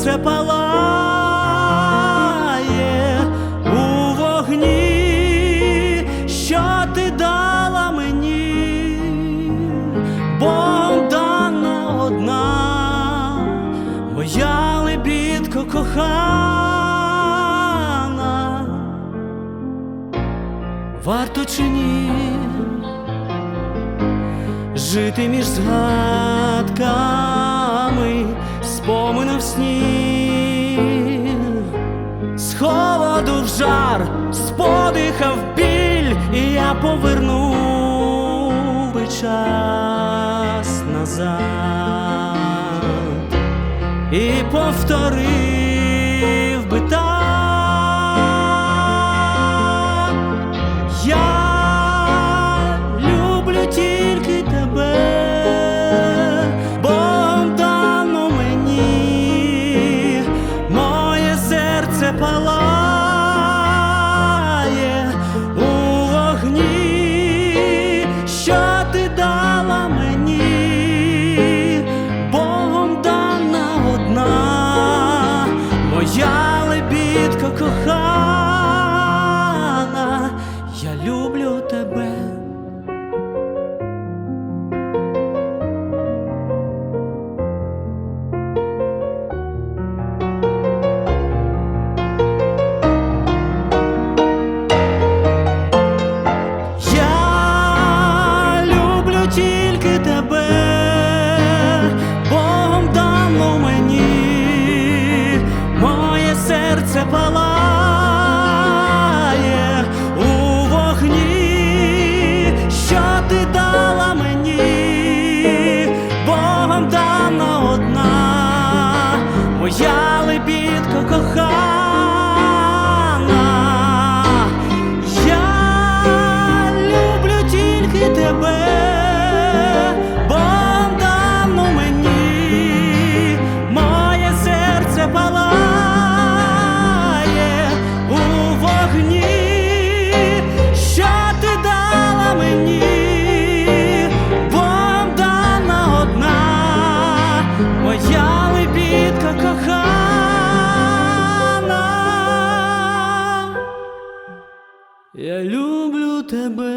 серце палає у вогні, що ти дала мені, Богом одна, моя лебідко кохана, варто чи ні жити між згадками, подиха біль, і я повернув би час назад. І повторив Я люблю тебе.